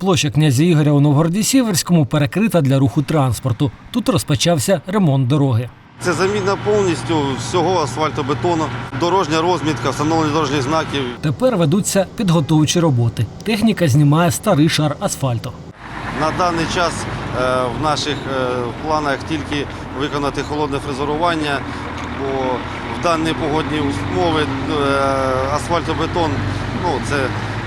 Площа князя Ігоря у Новгороді Сіверському перекрита для руху транспорту. Тут розпочався ремонт дороги. Це заміна повністю всього асфальтобетону, дорожня розмітка, встановлення дорожніх знаків. Тепер ведуться підготовчі роботи. Техніка знімає старий шар асфальту. На даний час е, в наших е, планах тільки виконати холодне фрезерування, бо в дані погодні умови е, асфальтобетон ну, це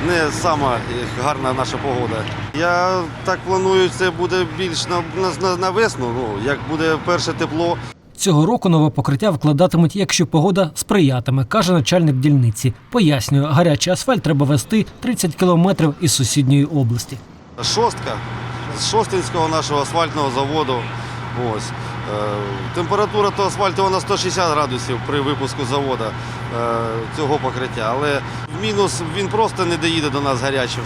не сама гарна наша погода. Я так планую, це буде більш на, на, на весну, ну, як буде перше тепло, Цього року нове покриття вкладатимуть, якщо погода сприятиме, каже начальник дільниці. Пояснює, гарячий асфальт треба вести 30 кілометрів із сусідньої області. Шостка з Шостинського нашого асфальтного заводу. Ось. Е, температура того асфальту вона 160 градусів при випуску заводу е, цього покриття. Але в мінус він просто не доїде до нас гарячим.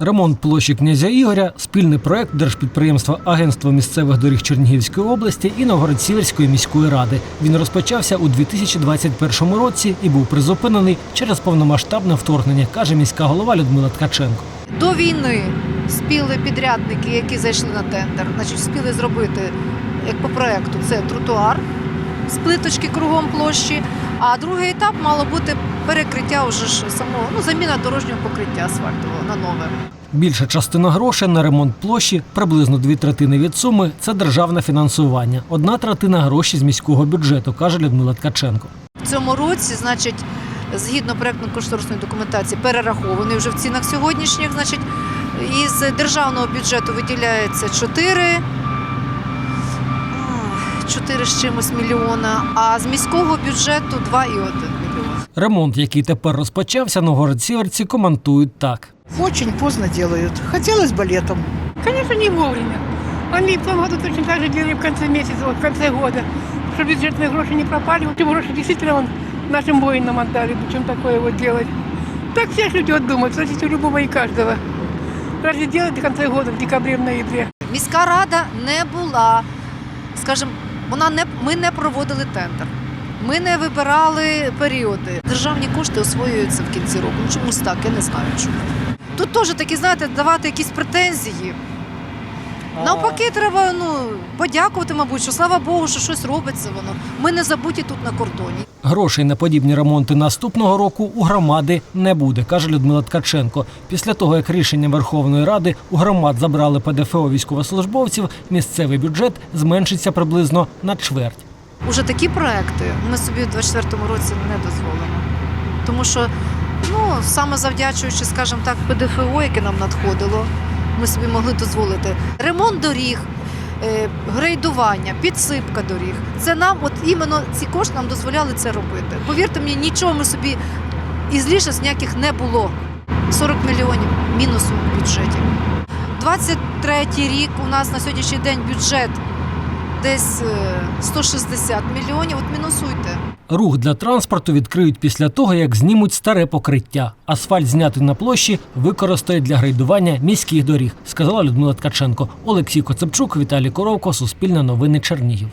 Ремонт площі князя Ігоря спільний проект держпідприємства Агентства місцевих доріг Чернігівської області і Новгород-Сіверської міської ради. Він розпочався у 2021 році і був призупинений через повномасштабне вторгнення, каже міська голова Людмила Ткаченко. До війни спіли підрядники, які зайшли на тендер, значить, спіли зробити, як по проекту, це тротуар з плиточки кругом площі. А другий етап мало бути перекриття вже ж самого, ну, заміна дорожнього покриття асфальтового на нове. Більша частина грошей на ремонт площі, приблизно дві третини від суми це державне фінансування. Одна третина гроші з міського бюджету, каже Людмила Ткаченко. В цьому році, значить, згідно проектно-кошторисної документації, перерахований вже в цінах сьогоднішніх, значить, із державного бюджету виділяється 4, 4 з чимось мільйона, а з міського бюджету 2,1 мільйона. Ремонт, який тепер розпочався, новгород-сіверці коментують так. Очень поздно делают. Хотелось бы летом. Конечно, не вовремя. Они в том году точно так же делали в конце месяца, вот в конце года, чтобы бюджетные гроши не пропали. Чтобы гроши действительно вон нашим воинам отдали, чем такое вот делать. Так все люди вот думают, спросите у любого и каждого. Разве делать до конца года, в декабре, в ноябре? Міська рада не була, скажімо, вона не, ми не проводили тендер. Ми не вибирали періоди. Державні кошти освоюються в кінці року. Ну чомусь так, я не знаю чому. Тут теж такі, знаєте, давати якісь претензії. Навпаки, треба ну, подякувати, мабуть, що слава Богу, що щось робиться воно. Ми не забуті тут на кордоні. Грошей на подібні ремонти наступного року у громади не буде, каже Людмила Ткаченко. Після того, як рішенням Верховної Ради у громад забрали ПДФО військовослужбовців, місцевий бюджет зменшиться приблизно на чверть. Уже такі проекти ми собі в 24-му році не дозволимо. Тому що, ну, саме завдячуючи, скажімо так, ПДФО, яке нам надходило, ми собі могли дозволити. Ремонт доріг, е, грейдування, підсипка доріг. Це нам, от іменно ці кошти нам дозволяли це робити. Повірте мені, нічого ми собі із лішас ніяких не було. 40 мільйонів мінусу в бюджеті. 23 рік у нас на сьогоднішній день бюджет десь е, 160 мільйонів. От мінусуйте. Рух для транспорту відкриють після того, як знімуть старе покриття. Асфальт знятий на площі використають для грейдування міських доріг, сказала Людмила Ткаченко. Олексій Коцепчук, Віталій Коровко, Суспільне новини Чернігів.